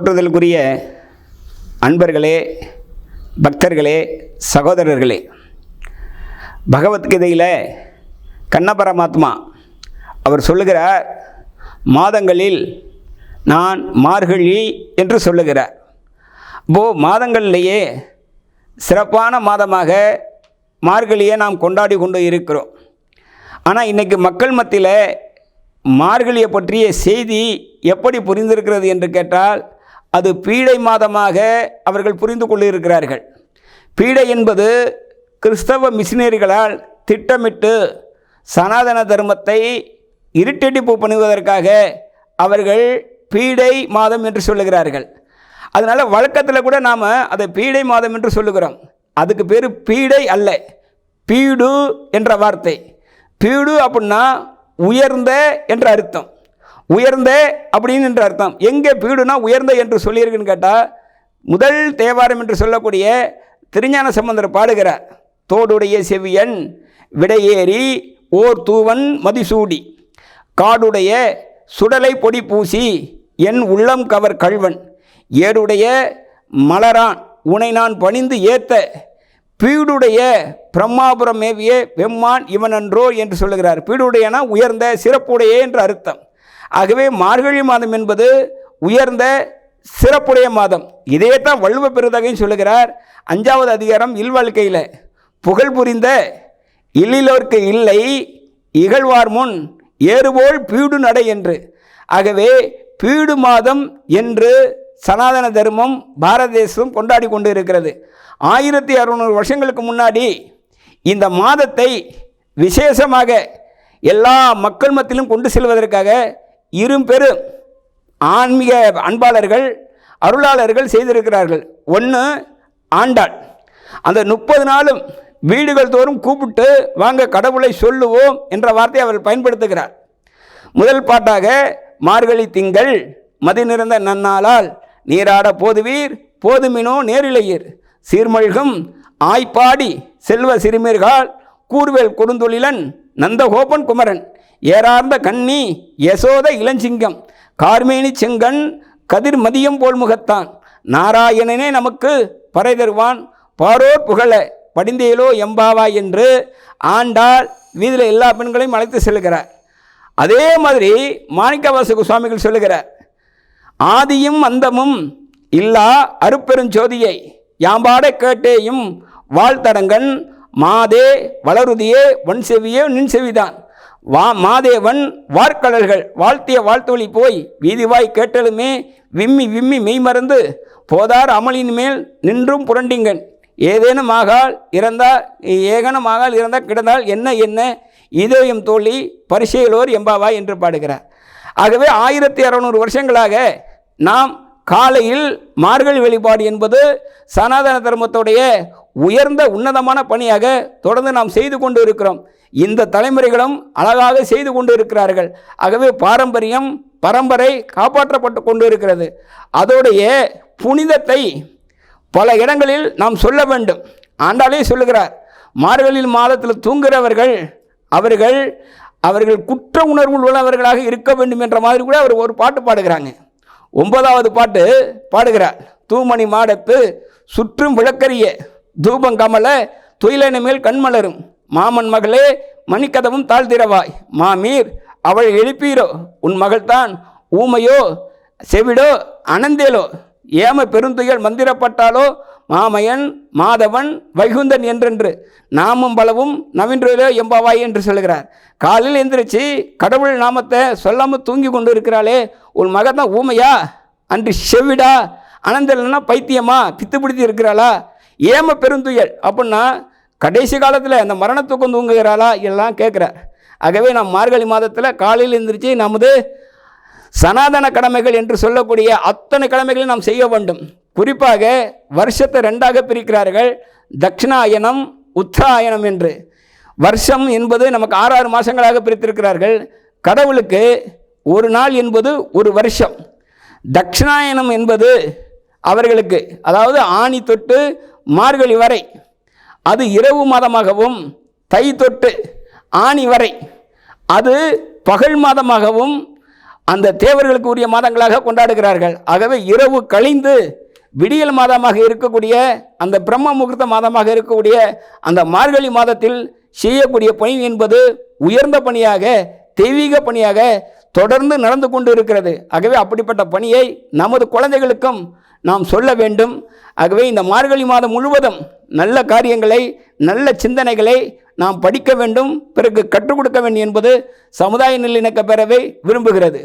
போற்றுதலுக்குரிய அன்பர்களே பக்தர்களே சகோதரர்களே பகவத்கீதையில் கண்ண பரமாத்மா அவர் சொல்லுகிறார் மாதங்களில் நான் மார்கழி என்று சொல்லுகிறார். அப்போ மாதங்கள்லேயே சிறப்பான மாதமாக மார்கழியை நாம் கொண்டாடி கொண்டு இருக்கிறோம். ஆனால் இன்றைக்கு மக்கள் மத்தியில் மார்கழியை பற்றிய செய்தி எப்படி புரிந்திருக்கிறது என்று கேட்டால் அது பீடை மாதமாக அவர்கள் புரிந்து கொள்ளிருக்கிறார்கள் பீடை என்பது கிறிஸ்தவ மிஷினரிகளால் திட்டமிட்டு சனாதன தர்மத்தை இருட்டடிப்பு பண்ணுவதற்காக அவர்கள் பீடை மாதம் என்று சொல்லுகிறார்கள். அதனால் வழக்கத்தில் கூட நாம் அதை பீடை மாதம் என்று சொல்லுகிறோம். அதுக்கு பேர் பீடை அல்ல பீடு என்ற வார்த்தை. பீடு அப்படின்னா உயர்ந்த என்ற அர்த்தம். உயர்ந்த அப்படின்னு என்ற அர்த்தம். எங்கே வீடுனா உயர்ந்த என்று சொல்லியிருக்குன்னு கேட்டால் முதல் தேவாரம் என்று சொல்லக்கூடிய திருஞான சம்பந்தர் பாடுகிறார் தோடுடைய செவியன் விடையேறி ஓர் தூவன் மதிசூடி காடுடைய சுடலை பொடி பூசி என் உள்ளம் கவர் கழ்வன் ஏடுடைய மலரான் உனை நான் பணிந்து ஏத்த பீடுடைய பிரம்மாபுரம் மேவிய வெம்மான் இவனன்றோ என்று சொல்லுகிறார். பீடுடையனா உயர்ந்த சிறப்புடைய என்று அர்த்தம். ஆகவே மார்கழி மாதம் என்பது உயர்ந்த சிறப்புடைய மாதம். இதே தான் வள்ளுவ பெருதகைன்னு சொல்லுகிறார். அஞ்சாவது அதிகாரம் இல்வாழ்க்கையில் புகழ் புரிந்த இல்லிலோர்க்கு இல்லை இகழ்வார் முன் ஏறுபோல் பீடு நடை என்று. ஆகவே பீடு மாதம் என்று சனாதன தர்மம் பாரத தேசம் கொண்டாடி கொண்டு இருக்கிறது ஆயிரத்தி அறுநூறு வருஷங்களுக்கு முன்னாடி இந்த மாதத்தை விசேஷமாக எல்லா மக்கள் மத்தியிலும் கொண்டு செல்வதற்காக இரும்பெரும் ஆன்மீக அன்பாளர்கள் அருளாளர்கள் செய்திருக்கிறார்கள். ஒன்று ஆண்டாள். அந்த முப்பது நாளும் வீடுகள் தோறும் கூப்பிட்டு வாங்க கடவுளை சொல்லுவோம் என்ற வார்த்தையை அவர் பயன்படுத்துகிறார். முதல் பாட்டாக மார்கழி திங்கள் மதி நிறைந்த நன்னாளால் நீராட போதுவீர் போதுமினோ நேரிலையீர் சீர்மழ்கும் ஆய்ப்பாடி செல்வ சிறுமீர்கள் கூர்வேல் கொடுந்தொழிலன் நந்தகோபன் குமரன். ஏறார்ந்த கண்ணி யசோத இளஞ்சிங்கம். கார்மேனி செங்கன் கதிர் மதியம் போல் முகத்தான் நாராயணனே நமக்கு பறை தருவான். பாரோர் புகழ படிந்தேலோ எம்பாவா என்று ஆண்டாள் வீதியில் எல்லா பெண்களையும் அழைத்து செல்கிறார். அதே மாதிரி மாணிக்கவாச சுவாமிகள் சொல்லுகிறார் ஆதியும் அந்தமும் இல்லா அருப்பெருஞ்சோதியை. யாம்பாட கேட்டேயும் வாழ்த்தடங்கன் மாதே வளருதியே வன் செவியே நின் செவிதான் வா மாதேவன் வார்க்கடல்கள் வாழ்த்திய வாழ்த்தொழி போய் வீதிவாய் கேட்டலுமே விம்மி விம்மி மெய்மறந்து போதார் அமளின் மேல் நின்றும் புரண்டிங்கன். ஏதேனும் ஆகால் இறந்தால் ஏகனம் ஆகால் இறந்தால் கிடந்தால் என்ன என்ன? இதயம் தோழி பரிசையிலோர் எம்பாவாய் என்று பாடுகிறார். ஆகவே ஆயிரத்தி அறநூறு வருஷங்களாக நாம் காலையில் மார்கழி வழிபாடு என்பது சனாதன தர்மத்துடைய உயர்ந்த உன்னதமான பணியாக தொடர்ந்து நாம் செய்து கொண்டு இருக்கிறோம் இந்த தலைமுறைகளும் அழகாக செய்து கொண்டு இருக்கிறார்கள் ஆகவே பாரம்பரியம் பரம்பரை காப்பாற்றப்பட்டு கொண்டு இருக்கிறது அதோடைய புனிதத்தை பல இடங்களில் நாம் சொல்ல வேண்டும். ஆண்டாலே சொல்லுகிறார் மார்கழியில் மாதத்தில் தூங்குகிறவர்கள் அவர்கள் அவர்கள் குற்ற உணர்வு உள்ளவர்களாக இருக்க வேண்டும் என்ற மாதிரி கூட அவர் ஒரு பாட்டு பாடுகிறாங்க. ஒன்பதாவது பாட்டு பாடுகிறார். தூமணி மாடத்து சுற்றும் விளக்கரிய தூபம் கமல துயிலன மேல் கண்மலரும் மாமன் மகளே மணிக்கதவும் தாழ்த்திரவாய் மாமீர் அவள் எழுப்பீரோ? உன் மகள்தான் ஊமையோ? செவிடோ? அனந்தேலோ? ஏம பெருந்துயல் மந்திரப்பட்டாலோ? மாமையன் மாதவன் வைகுந்தன் என்றென்று நாமும் பலவும் நவீன்றோ எம்பாவாய் என்று சொல்கிறார் காலையில் எந்திரிச்சு கடவுள் நாமத்தை சொல்லாமல் தூங்கி கொண்டு இருக்கிறாளே உன் மகன் தான் ஊமையா? அன்று செவிடா? அனந்தலன்னா பைத்தியமா? பித்து பிடித்து இருக்கிறாளா? ஏம பெருந்துயல்? அப்படின்னா கடைசி காலத்தில் அந்த மரண தூக்கம் தூங்குகிறாளா? எல்லாம் கேட்குறார். ஆகவே நாம் மார்கழி மாதத்தில் காலையில் எந்திரிச்சு நமது சனாதன கடமைகள் என்று சொல்லக்கூடிய அத்தனை கடமைகளையும் நாம் செய்ய வேண்டும். குறிப்பாக வருஷத்தை ரெண்டாக பிரிக்கிறார்கள் தட்சிணாயனம் உத்தராயணம் என்று. வருஷம் என்பது நமக்கு ஆறாறு மாதங்களாக பிரித்திருக்கிறார்கள். கடவுளுக்கு ஒரு நாள் என்பது ஒரு வருஷம். தட்சிணாயனம் என்பது அவர்களுக்கு அதாவது ஆணி தொட்டு மார்கழி வரை அது இரவு மாதமாகவும் தை தொட்டு ஆணி வரை அது பகல் மாதமாகவும் அந்த தேவர்களுக்கு உரிய மாதங்களாக கொண்டாடுகிறார்கள். ஆகவே இரவு கழிந்து விடியல் மாதமாக இருக்கக்கூடிய அந்த பிரம்ம முகூர்த்த மாதமாக இருக்கக்கூடிய அந்த மார்கழி மாதத்தில் செய்யக்கூடிய பணி என்பது உயர்ந்த பணியாக தெய்வீக பணியாக தொடர்ந்து நடந்து கொண்டு இருக்கிறது ஆகவே அப்படிப்பட்ட பணியை நமது குழந்தைகளுக்கும் நாம் சொல்ல வேண்டும். ஆகவே இந்த மார்கழி மாதம் முழுவதும் நல்ல காரியங்களை நல்ல சிந்தனைகளை நாம் படிக்க வேண்டும். பிறகு கற்றுக் கொடுக்க வேண்டும் என்பது சமுதாய நல்லிணக்க பேரவை விரும்புகிறது.